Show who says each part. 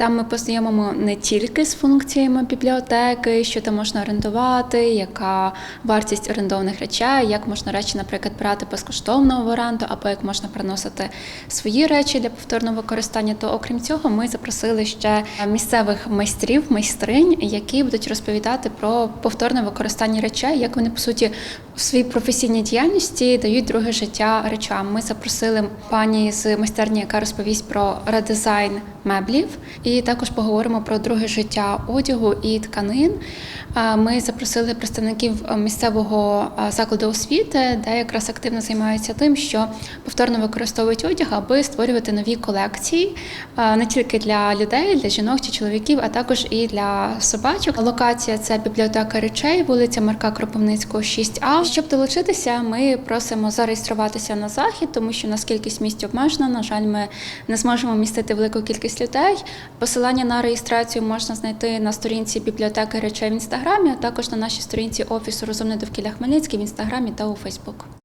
Speaker 1: Там ми познайомимо не тільки з функціями бібліотеки, що там можна орендувати, яка вартість орендованих речей, як можна речі, наприклад, брати безкоштовно в оренду, або як можна приносити свої речі для повторного використання. То окрім цього, ми запросили ще місцевих майстрів, майстринь, які будуть розповідати про повторне використання речей, як вони по суті в своїй професійній діяльності дають друге життя речам. Ми запросили пані з майстерні, яка розповість про редизайн меблів, і також поговоримо про друге життя одягу і тканин. Ми запросили представників е, місцевого е, закладу освіти, де якраз активно займаються тим, що повторно використовують одяг, аби створювати нові колекції е, не тільки для людей, для жінок чи чоловіків, а також і для собачок. Локація це бібліотека речей, вулиця Марка Кропивницького, 6А. Щоб долучитися, ми просимо зареєструватися на захід, тому що у нас кількість місць обмежена. На жаль, ми не зможемо містити велику кількість людей. Посилання на реєстрацію можна знайти на сторінці бібліотеки речей в інстаграмі, а також на нашій сторінці офісу Розумне довкілля Хмельницький в інстаграмі та у Фейсбук.